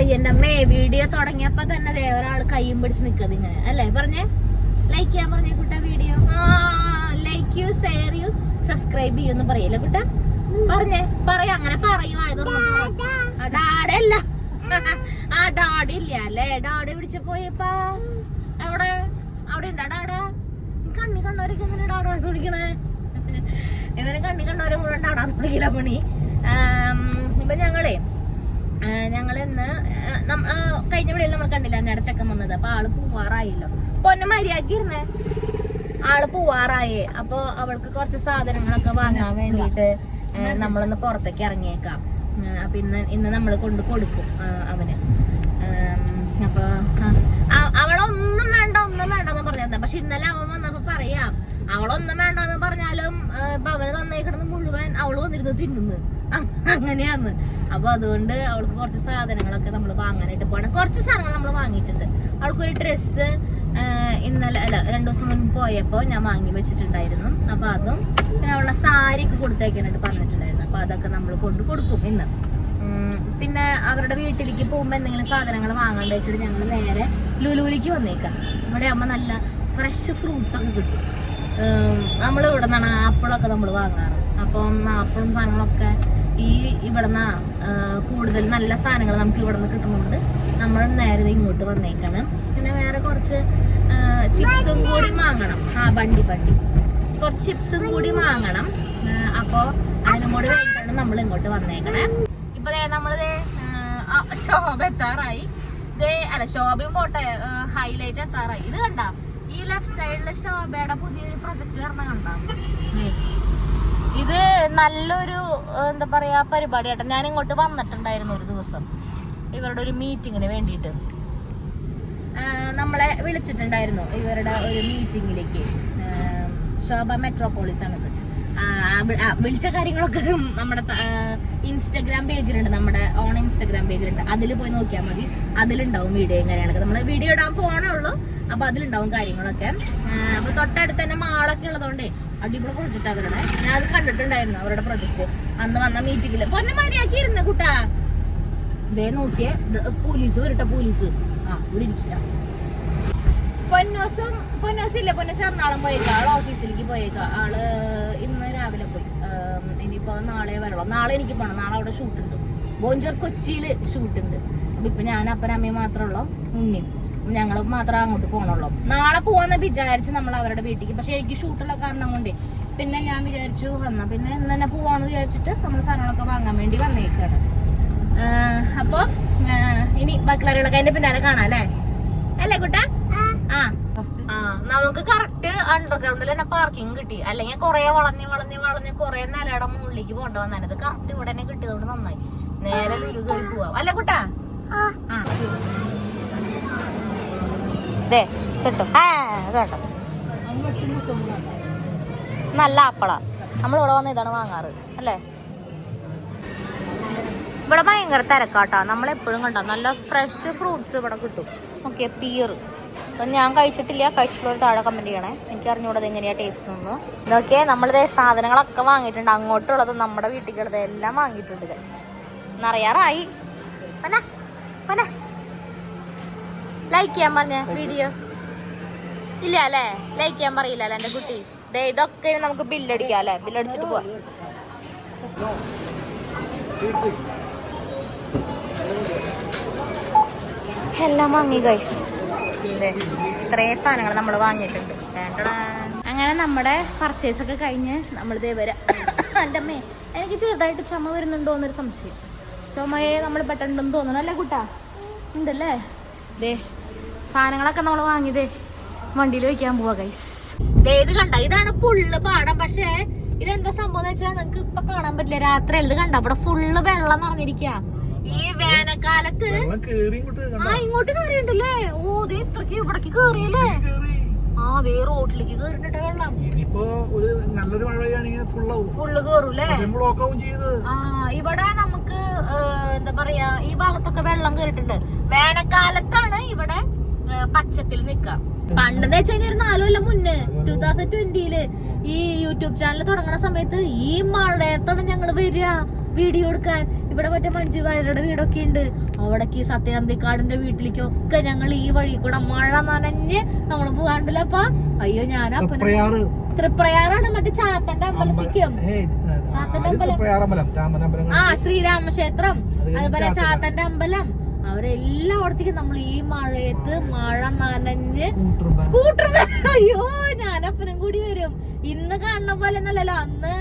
Blogs അയ്യ എന്റെ അമ്മേ വീഡിയോ തുടങ്ങിയപ്പോ തന്നെ ദേ ഒരാൾ കയ്യും പിടിച്ച് നിക്കത് ഇങ്ങനെ അല്ലേ? പറഞ്ഞേ? ലൈക്ക് ചെയ്യാൻ പറഞ്ഞേ കുട്ട video like you share you subscribe ചെയ്യൊന്നും പറയില്ല കുട്ട? പറഞ്ഞേ പറയൂ അങ്ങനെ പറയും ആയതൊന്നും ഡാഡല്ല ആ ഡാഡി ഇല്ല അല്ലേ? ഡാഡി പിടിച്ച പോയപ്പാ. അവിടെ അവിടെ ഉണ്ടാ ഡാഡാ? കണ്ണി കണ്ടവരൊക്കെ എങ്ങനെ ഡാഡാന്ന് വിളിക്കണേ? ഇവന് കണ്ണി കണ്ടവരെ മുഴുവൻ ഡാഡാന്ന് വിളിക്കില്ല പണി. ഇപ്പൊ ഞങ്ങളെ ആ, ഞങ്ങൾ ഇന്ന് കഴിഞ്ഞ വീടിൽ നമ്മൾ കണ്ടില്ല ചെക്കൻ വന്നത്. അപ്പൊ ആൾ പൂവാറായില്ലോ. പൊന്നെ മര്യാദയ്ക്ക് ഇരുന്നേ. ആൾ പോവാറായി. അപ്പൊ അവൾക്ക് കുറച്ച് സാധനങ്ങളൊക്കെ വാങ്ങാൻ വേണ്ടിയിട്ട് നമ്മളൊന്ന് പുറത്തേക്ക് ഇറങ്ങിയേക്കാം. അപ്പൊ ഇന്ന് ഇന്ന് നമ്മൾ കൊണ്ട് കൊടുക്കും അവന്. അപ്പൊ അവളൊന്നും വേണ്ട ഒന്നും വേണ്ട എന്ന് പറഞ്ഞത് പക്ഷെ ഇന്നലെ അവൻ വന്നപ്പോ പറയാം അവളൊന്നും വേണ്ടെന്ന് പറഞ്ഞാലും ഇപ്പൊ അവന് തന്നേക്കിടന്ന് മുഴുവൻ അവൾ വന്നിരുന്ന് തിന്നുന്നു. അങ്ങനെയാന്ന് അപ്പൊ അതുകൊണ്ട് അവൾക്ക് കുറച്ച് സാധനങ്ങളൊക്കെ നമ്മൾ വാങ്ങാനായിട്ട് പോകണം കുറച്ച് സാധനങ്ങൾ നമ്മൾ വാങ്ങിയിട്ടുണ്ട്. അവൾക്കൊരു ഡ്രസ്സ് ഇന്നലെ അല്ല രണ്ടു ദിവസം മുൻപ് പോയപ്പോ ഞാൻ വാങ്ങി വെച്ചിട്ടുണ്ടായിരുന്നു. അപ്പൊ അതും പിന്നെ അവളുടെ സാരിക്ക് കൊടുത്തേക്കാനായിട്ട് പറഞ്ഞിട്ടുണ്ടായിരുന്നു. അപ്പൊ അതൊക്കെ നമ്മൾ കൊണ്ട് കൊടുക്കും ഇന്ന്. പിന്നെ അവരുടെ വീട്ടിലേക്ക് പോകുമ്പോ എന്തെങ്കിലും സാധനങ്ങൾ വാങ്ങാണ്ട് വെച്ചിട്ട് ഞങ്ങൾ നേരെ ലുലുവിലേക്ക് വന്നേക്കാം. ഇവിടെ അമ്മ നല്ല ഫ്രഷ് ഫ്രൂട്ട്സ് ഒക്കെ കിട്ടും. നമ്മൾ ഇവിടെ നിന്നാണ് ആപ്പിളൊക്കെ നമ്മൾ വാങ്ങാറ്. അപ്പം ആപ്പിളും സാധനങ്ങളൊക്കെ ഈ ഇവിടുന്ന് കൂടുതൽ നല്ല സാധനങ്ങൾ നമുക്ക് ഇവിടെ നിന്ന് കിട്ടുന്നുണ്ട്. നമ്മൾ നേരെ ഇങ്ങോട്ട് വന്നേക്കാണ്. പിന്നെ വേറെ കുറച്ച് ചിപ്സും കൂടി വാങ്ങണം. ആ ബണ്ടി ബണ്ടി. കുറച്ച് ചിപ്സും കൂടി വാങ്ങണം. അപ്പോൾ അപ്പോ അതിനും കൂടി നമ്മൾ ഇങ്ങോട്ട് വന്നേക്കണേ. ഇപ്പൊ ദേ നമ്മൾ ദേ, ആ, ആ, ശോഭ എത്താറായി. ദേ അല്ല ശോഭയും പോട്ടെ ഹൈലൈറ്റ് എത്താറായി. ഇത് കണ്ട? ഈ ലെഫ്റ്റ് സൈഡിലെ ശോഭയുടെ പുതിയൊരു പ്രൊജക്ട് കാരണം കണ്ട? ഇത് നല്ലൊരു എന്താ പറയാ പരിപാടിയാട്ടെ. ഞാൻ ഇങ്ങോട്ട് വന്നിട്ടുണ്ടായിരുന്നു ഒരു ദിവസം. ഇവരുടെ ഒരു മീറ്റിങ്ങിന് വേണ്ടിയിട്ട്. നമ്മളെ വിളിച്ചിട്ടുണ്ടായിരുന്നു ഇവരുടെ ഒരു മീറ്റിങ്ങിലേക്ക് ശോഭ മെട്രോപോളിസ് ആണിത് വിളിച്ച കാര്യങ്ങളൊക്കെ നമ്മുടെ ഇൻസ്റ്റഗ്രാം പേജിലുണ്ട് നമ്മുടെ ഓൺ ഇൻസ്റ്റഗ്രാം പേജിലുണ്ട് അതിൽ പോയി നോക്കിയാൽ മതി. അതിലുണ്ടാവും വീഡിയോ എങ്ങനെയാണൊക്കെ നമ്മൾ വീഡിയോ ഇടാൻ പോണേ ഉള്ളൂ. അപ്പൊ അതിലുണ്ടാവും കാര്യങ്ങളൊക്കെ. അപ്പൊ തൊട്ടടുത്ത് തന്നെ മാളൊക്കെ ഉള്ളതുകൊണ്ടേ അടിപൊളി പ്രൊജക്റ്റ് അവരുടെ. ഞാൻ അത് കണ്ടിട്ടുണ്ടായിരുന്നു അവരുടെ പ്രൊജക്ട് അന്ന് വന്ന മീറ്റിംഗിൽ പൊന്നെ കുട്ടാ. ഇതേ നോക്കിയേ പോലീസ് വരട്ടെ പോലീസ്. ആ ഇവിടെ ഇരിക്കില്ല പൊന്നോസും പൊന്നോസില്ല പൊന്നോസ് എറണാകുളം പോയേക്കാം. ആൾ ഓഫീസിലേക്ക് പോയേക്കാം. ആൾ ഇന്ന് രാവിലെ പോയി. ഇനിയിപ്പോ നാളെ വരളോ നാളെ എനിക്ക് പോണം. നാളെ അവിടെ ഷൂട്ട് ഉണ്ട്. ബോഞ്ചർ കൊച്ചിയിൽ ഷൂട്ട് ഉണ്ട്. അപ്പൊ ഇപ്പൊ ഞാൻ അപ്പനമ്മയും മാത്രമേ ഉള്ളൂ? ഉണ്ണിയും. ഞങ്ങൾ മാത്രം അങ്ങോട്ട് പോകണുള്ളൂ നാളെ പോവാന്ന് വിചാരിച്ചു നമ്മൾ അവരുടെ വീട്ടിലേക്ക്. പക്ഷെ എനിക്ക് ഷൂട്ടുള്ള കാരണം കൊണ്ടേ പിന്നെ ഞാൻ വിചാരിച്ചു വന്നാ പിന്നെ ഇന്ന് തന്നെ പോവാന്ന് വിചാരിച്ചിട്ട് നമ്മൾ സാധനങ്ങളൊക്കെ വാങ്ങാൻ വേണ്ടി വന്നേക്കാണ്. അപ്പൊ ഇനി ബാക്കിയുള്ളവരുടെ അതിന്റെ പിന്നാലെ കാണാം അല്ലേ? അല്ലേ കുട്ടാ? ആ. നമുക്ക് കറക്റ്റ് അണ്ടർഗ്രൗണ്ടിൽ തന്നെ പാർക്കിംഗ് കിട്ടി. അല്ലെങ്കിൽ കൊറേ വളഞ്ഞ് വളഞ്ഞ് വളഞ്ഞ് കൊറേ നിലയുടെ മുകളിലേക്ക് പോകേണ്ട വന്നത് കറക്റ്റ് ഇവിടെ തന്നെ കിട്ടിയതുകൊണ്ട് നന്നായി. നേരെ കയറി പോവാം. അല്ലേ കുട്ടാ? ആ. ദേ കിട്ടും. ആ കേട്ടോ. നല്ല ഇവിടെ വന്ന് ഇതാണ് വാങ്ങാറ് അല്ലേ? ഇവിടെ ഭയങ്കര തിരക്കാട്ടാ. നമ്മളെപ്പോഴും കണ്ടോ നല്ല ഫ്രഷ് ഫ്രൂട്ട്സ് ഇവിടെ കിട്ടും. ഓക്കെ പിയർ അപ്പം ഞാൻ കഴിച്ചിട്ടില്ല. കഴിച്ചിട്ടുള്ളവർ താഴെ കമന്റ് ചെയ്യണേ. എനിക്ക് അറിഞ്ഞൂടത് എങ്ങനെയാ ടേസ്റ്റ് ഒന്ന് ഇതൊക്കെ നമ്മളിതേ സാധനങ്ങളൊക്കെ വാങ്ങിയിട്ടുണ്ട്. അങ്ങോട്ടുള്ളത് നമ്മുടെ വീട്ടിലുള്ളത് എല്ലാം വാങ്ങിയിട്ടുണ്ട് ഗൈസ് എന്നറിയാറായി പന വന്നാ. ലൈക്ക് ചെയ്യാൻ പറഞ്ഞ വീഡിയോ ഇല്ല അല്ലേ ലൈക്ക് ചെയ്യാൻ പറയില്ല അല്ലേ എന്റെ കുട്ടി? ദേ ഇതൊക്കെ ഇനി നമുക്ക് ബില്ലടിക്കാം അല്ലേ? ബില്ലടിച്ചിട്ട് പോവാം. എല്ലാം വാങ്ങി ഗൈസ് ഇത്രയും സാധനങ്ങൾ നമ്മൾ വാങ്ങിയിട്ടുണ്ട്. അങ്ങനെ നമ്മുടെ പർച്ചേസ് ഒക്കെ കഴിഞ്ഞ് നമ്മൾ ഇതേ വരാം. എന്റെ അമ്മേ എനിക്ക് ചെറുതായിട്ട് ചുമ വരുന്നുണ്ടോ എന്നൊരു സംശയം. ചുമയെ നമ്മൾ പെട്ടെന്ന് തോന്നണം അല്ലേ കുട്ടാ? ഉണ്ടല്ലേ? ദേ സാധനങ്ങളൊക്കെ നമ്മൾ വാങ്ങിയതേ വണ്ടിയിൽ വെക്കാൻ പോവാ ഗൈസ് ദേ ഇത് കണ്ട? ഇതാണ് ഫുള്ള് പാടം. പക്ഷേ ഇതെന്താ സംഭവം എന്ന് വെച്ചാൽ നിങ്ങൾക്ക് ഇപ്പൊ കാണാൻ പറ്റില്ല. രാത്രി ഇത് കണ്ട? ഇവിടെ ഫുള്ള് വെള്ളം നിറഞ്ഞിരിക്ക. ഈ വേനൽക്കാലത്ത് വെള്ളം കേറി ഇങ്ങോട്ട് കണ്ടോ? ആ ഇങ്ങോട്ട് കേറിയുണ്ടല്ലേ? ഓ ഇത് ഇത്രക്ക് ഇവിടേക്ക് കേറിയല്ലേ? കേറി. ആ വേ റോഡിലേക്ക് കേറിട്ട് വെള്ളം. ഇനിയിപ്പോ ഒരു നല്ലൊരു മഴ പെയ്യാണെങ്കിൽ ഫുള്ളാവും ഫുള്ള് കേറൂലേ ബ്ലോക്ക് ആവും ചെയ്ത്. ആ ഇവിടെ നമുക്ക് എന്താ പറയാ ഈ ഭാഗത്തൊക്കെ വെള്ളം കേറിട്ടുണ്ട് വേനൽക്കാലത്താണ് ഇവിടെ പച്ചപ്പിൽ നിക്കാം. പണ്ടെന്ന് വെച്ച് കഴിഞ്ഞാൽ ഒരു നാലു കൊല്ലം മുന്നേ ടൂ തൗസൻഡ് ട്വന്റിയിൽ ഈ യൂട്യൂബ് ചാനൽ തുടങ്ങുന്ന സമയത്ത് ഈ മഴയത്താണ് ഞങ്ങൾ വരിക വീഡിയോ എടുക്കാൻ. ഇവിടെ മറ്റേ മഞ്ജു വാര്യരുടെ വീടൊക്കെ ഉണ്ട്. അവിടേക്ക് സത്യനന്ദിക്കാടിന്റെ വീട്ടിലേക്കൊക്കെ ഞങ്ങൾ ഈ വഴി കൂടെ മഴ നനഞ്ഞ് നമ്മൾ പോകാണ്ടില്ലപ്പാ അയ്യോ ഞാൻ തൃപ്രയാറാണ്. മറ്റേ ചാത്തന്റെ അമ്പലത്തിക്കും ചാത്തന്റെ അമ്പലം. ആ ശ്രീരാമക്ഷേത്രം. അതുപോലെ ചാത്തന്റെ അമ്പലം. അവരെല്ലായിടത്തേക്കും നമ്മൾ ഈ മഴയത്ത് മഴ നനഞ്ഞ് സ്കൂട്ടർ അയ്യോ ഞാനപ്പനും കൂടി വരും. ഇന്ന് കാണുന്ന പോലെ ഒന്നല്ലല്ലോ അന്ന്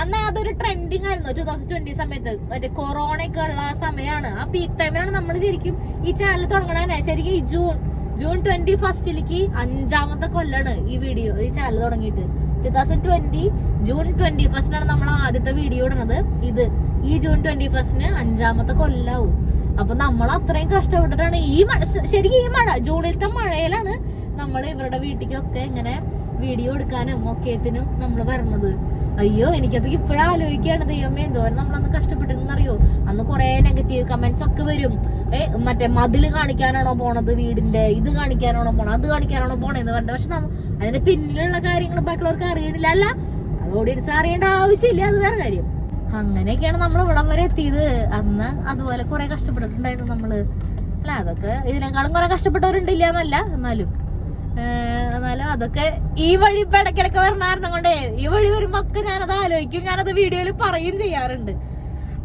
അന്ന് അതൊരു ട്രെൻഡിങ് ആയിരുന്നു. ടൂ തൗസൻഡ് ട്വന്റി സമയത്ത്. മറ്റേ കൊറോണ ഒക്കെ ഉള്ള ആ സമയമാണ് ആ പീക്ക് ടൈമിലാണ് നമ്മൾ ശരിക്കും ഈ ചാനൽ തുടങ്ങണേ ശരിക്കും ഈ ജൂൺ ജൂൺ ട്വന്റി ഫസ്റ്റിലേക്ക് അഞ്ചാമത്തെ കൊല്ലാണ് ഈ വീഡിയോ ഈ ചാനൽ തുടങ്ങിയിട്ട്. Two thousand twenty June twenty ഫസ്റ്റിനാണ് നമ്മൾ ആദ്യത്തെ വീഡിയോ ഇടുന്നത്. ഇത് ഈ ജൂൺ ട്വന്റി ഫസ്റ്റിന് അഞ്ചാമത്തെ കൊല്ലാവും. അപ്പൊ നമ്മൾ അത്രയും കഷ്ടപ്പെട്ടിട്ടാണ് ഈ മഴ ശരിക്കും ഈ മഴ ജൂണിലത്തെ മഴയിലാണ് നമ്മൾ ഇവരുടെ വീട്ടിലേക്കൊക്കെ ഇങ്ങനെ വീഡിയോ എടുക്കാനും ഒക്കെത്തിനും നമ്മൾ വരണത്. അയ്യോ എനിക്കത് ഇപ്പോഴും ആലോചിക്കാണ്. ദൈവമേ എന്തോരം നമ്മളന്ന് കഷ്ടപ്പെട്ടിരുന്നറിയോ? അന്ന് കുറെ നെഗറ്റീവ് കമന്റ്സ് ഒക്കെ വരും. ഏ മറ്റേ മതിൽ കാണിക്കാനാണോ പോണത് വീടിന്റെ? ഇത് കാണിക്കാനാണോ പോണത്? അത് കാണിക്കാനാണോ പോണേന്ന് പറഞ്ഞത് പക്ഷെ അതിന്റെ പിന്നിലുള്ള കാര്യങ്ങൾ ബാക്കിയുള്ളവർക്ക് അറിയണില്ല. അല്ല അത് ഓഡിയൻസ് അറിയേണ്ട ആവശ്യമില്ല. അത് വേറെ കാര്യം. അങ്ങനെയൊക്കെയാണ് നമ്മൾ ഇവിടം വരെ എത്തിയത്. അന്ന് അതുപോലെ കുറെ കഷ്ടപ്പെട്ടിട്ടുണ്ടായിരുന്നു നമ്മൾ. അല്ല അതൊക്കെ ഇതിനേക്കാളും കുറെ കഷ്ടപ്പെട്ടവരുണ്ടില്ല എന്നല്ല എന്നാലും എന്നാലും അതൊക്കെ ഈ വഴി ഇപ്പൊ ഇടയ്ക്കിടയ്ക്ക് വരണ കാരണം കൊണ്ടേ ഈ വഴി വരുമ്പോ ഒക്കെ ഞാനത് ആലോചിക്കും ഞാനത് വീഡിയോയിൽ പറയും ചെയ്യാറുണ്ട്.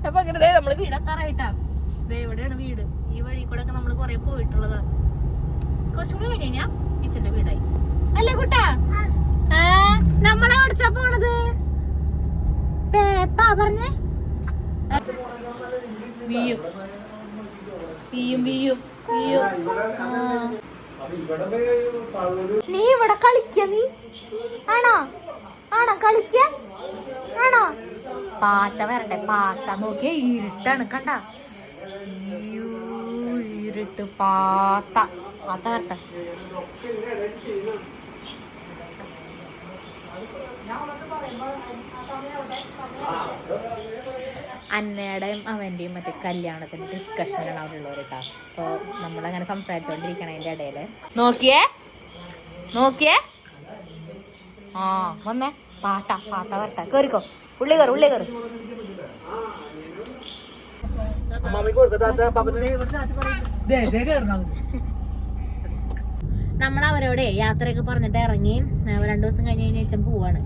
അപ്പൊ അങ്ങനെ നമ്മൾ വീടെത്താറായിട്ടാ. ദേ എവിടെയാണ് വീട്. ഈ വഴി കൂടെ ഒക്കെ നമ്മൾ കൊറേ പോയിട്ടുള്ളതാ. കുറച്ചും കൂടി കഴിഞ്ഞ് കിച്ചന്റെ വീടായി. അല്ലേ കുട്ടാ? നമ്മളെ ഓടിച്ചാ പോണത്? പേപ്പാ പറഞ്ഞേ. വീയും. വീയും വീയും വീയും. ആ. നീ ഇവിടെ കളിക്ക നീ. ആണോ? ആണോ? കളിക്ക? ആണോ? പാത്ത വരട്ടെ പാത്ത നോക്കിയ ഇരുട്ടാണ് കണ്ട? ഇരുട്ട് പാത്ത പാത്ത വരട്ടെ. അന്നയുടെയും അവന്റെയും മറ്റേ കല്യാണത്തിന്റെ ഡിസ്കഷനാണ് അവിടെ ഉള്ളവർ കേട്ടോ അപ്പോൾ നമ്മളങ്ങനെ സംസാരിച്ചുകൊണ്ടിരിക്കണതിന്റെ ഇടയിൽ നോക്കിയേ? നോക്കിയേ? ആ വന്നേ. പാട്ട പാട്ട വരട്ട. കയറിക്കോ ഉള്ളി കയറി ഉള്ളി കയറി നമ്മൾ അവരോട് യാത്രയൊക്കെ പറഞ്ഞിട്ട് ഇറങ്ങി രണ്ടു ദിവസം കഴിഞ്ഞ് കഴിഞ്ഞാൽ പോവാണ്.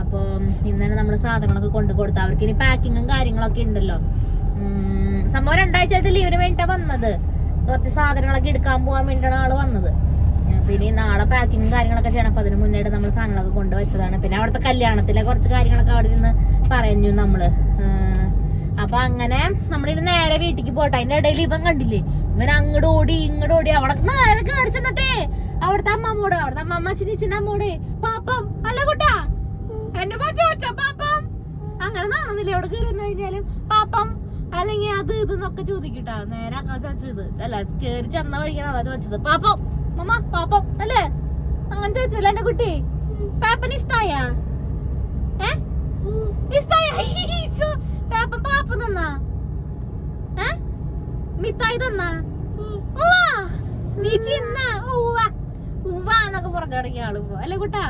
അപ്പോൾ തന്നെ നമ്മൾ സാധനങ്ങളൊക്കെ കൊണ്ടു കൊടുത്തു അവർക്ക് ഇനി പാക്കിങ്ങും കാര്യങ്ങളൊക്കെ ഉണ്ടല്ലോ. സംഭവം രണ്ടാഴ്ചത്തെ ലീവിന് വേണ്ടിട്ടാ വന്നത്. കുറച്ച് സാധനങ്ങളൊക്കെ എടുക്കാൻ പോകാൻ വേണ്ടിയാണ് ആൾ വന്നത്. പിന്നെ നാളെ പാക്കിങ്ങും കാര്യങ്ങളൊക്കെ ചെയ്യണം. അപ്പൊ അതിന് മുന്നേ നമ്മൾ സാധനങ്ങളൊക്കെ കൊണ്ടുവച്ചതാണ് പിന്നെ അവിടുത്തെ കല്യാണത്തിലെ കുറച്ച് കാര്യങ്ങളൊക്കെ അവിടെ നിന്ന് പറഞ്ഞു നമ്മൾ. അപ്പൊ അങ്ങനെ നമ്മളിത് നേരെ വീട്ടിക്ക് പോട്ടെ. അതിന്റെ ഇടയിൽ ഇവൻ കണ്ടില്ലേ? ഇവൻ അങ്ങോട്ട് ഓടി ഇങ്ങോട്ട് ഓടി. അവിടെ നേരെ കയറി ചെന്നിട്ടേ. അവിടുത്തെ അമ്മമ്മോട് അവിടുത്തെ അമ്മമ്മ ചിന്നിച്ചിന്റെ അമ്മോട്. പാപ്പം അല്ല കുട്ടാ. മോൻ ചോദിച്ച പാപ്പം? അങ്ങനെ നടന്നില്ലേ? അവിടെ കയറി വന്നു കഴിഞ്ഞാലും? പാപ്പം അല്ലെങ്കിൽ അത് ഇത് എന്നൊക്കെ ചോദിക്കട്ടാ. നേരെ ചോദിച്ചത് അല്ല കേറി ചെന്ന വഴിക്കാൻ അതാ ചോദിച്ചത്. പാപ്പം മമ്മ പാപ്പം അല്ലേ? അങ്ങനെ ചോദിച്ചല്ലേ എന്റെ കുട്ടി? പാപ്പന് ഇഷ്ടായ. പാപ്പൻ പാപ്പം തന്നാ. ഏ? മിഠായി തന്നാ. നീ ചിന്ന. ഉവ്വ. ഉവ്വ എന്നൊക്കെ പറഞ്ഞു തുടങ്ങിയ ആൾ ഇപ്പൊ അല്ലേ കുട്ടാ?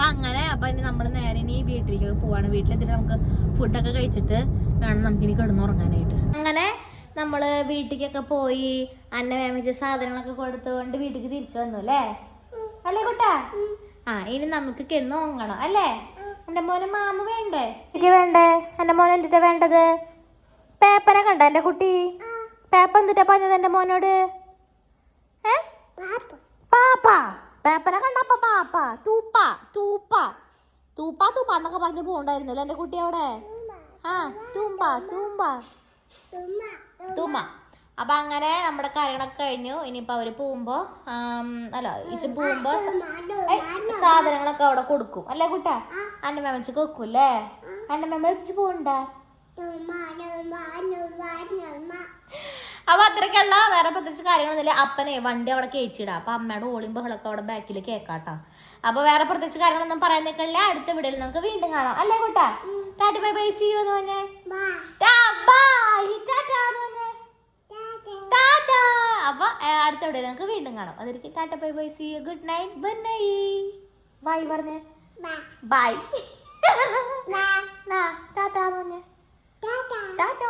അപ്പൊ അങ്ങനെ അപ്പൊ ഇനി നമ്മൾ നേരെ ഇനി വീട്ടിലേക്ക് പോവാണ്. വീട്ടിലെത്തിട്ട് നമുക്ക് ഫുഡൊക്കെ കഴിച്ചിട്ട് വേണം നമുക്ക് ഇനി കിടന്നുറങ്ങാനായിട്ട് അങ്ങനെ നമ്മൾ വീട്ടിലേക്കൊക്കെ പോയി അന്ന വേമിച്ച സാധനങ്ങളൊക്കെ കൊടുത്തുകൊണ്ട് വീട്ടിലേക്ക് തിരിച്ചു വന്നു അല്ലേ? അല്ലേ കുട്ടാ? ആ ഇനി നമുക്ക് കിടന്ന് ഓങ്ങണം അല്ലേ? എന്റെ മോനെ മാമ വേണ്ടേ? എനിക്ക് വേണ്ടേ? എന്റെ മോൻ എന്തിട്ടാ വേണ്ടത്? പേപ്പനെ കണ്ട എന്റെ കുട്ടി? പേപ്പ എന്തിട്ടാ പറഞ്ഞത് എന്റെ മോനോട്? ഏ? പാപ്പ? പേപ്പനെ കണ്ടപ്പ പാപ്പ തൂപ്പ തൂപ്പ. തൂപ്പ തൂപ്പ എന്നൊക്കെ പറഞ്ഞ് പോണ്ടായിരുന്നല്ലോ എന്റെ കുട്ടി അവിടെ? ആ തൂമ്പ തൂമ്പ. തൂമ്പ. അപ്പൊ അങ്ങനെ നമ്മുടെ കാര്യങ്ങളൊക്കെ കഴിഞ്ഞു. ഇനിയിപ്പോ അവർ പോകുമ്പോ അല്ല ഇച്ചി പോകുമ്പോ സാധനങ്ങളൊക്കെ അവിടെ കൊടുക്കും. അല്ലേ കുട്ടാ? അന്റെ മെമ്മച്ച് അല്ലേ? അന്റെ മെമ്മ എടുത്ത് പോകണ്ട അപ്പൊ അത്രക്കുള്ള വേറെ പ്രത്യേകിച്ച് കാര്യങ്ങളൊന്നുമില്ല. അപ്പനെ വണ്ടി അവിടെ കയറ്റിയിടാം. അപ്പൊ അമ്മയുടെ ഓളിയും ബഹളൊക്കെ അവിടെ ബാക്കിൽ കേൾക്കാട്ടോ. അപ്പൊ വേറെ പ്രത്യേകിച്ച് കാര്യങ്ങളൊന്നും പറയാൻ നിൽക്കില്ല അടുത്ത വീഡിയോയിൽ നമുക്ക് വീണ്ടും കാണാം. അല്ലേ കൂട്ടാ? Tata bye bye see you എന്ന് പറഞ്ഞേ. അപ്പൊ അടുത്ത വീഡിയോയിൽ നമുക്ക് വീണ്ടും കാണാം. അതൊരിക്കൽ tata bye bye see you good night bye bye പറഞ്ഞേ. ബൈ ടാറ്റ എന്ന് പറഞ്ഞേ. ടാറ്റ.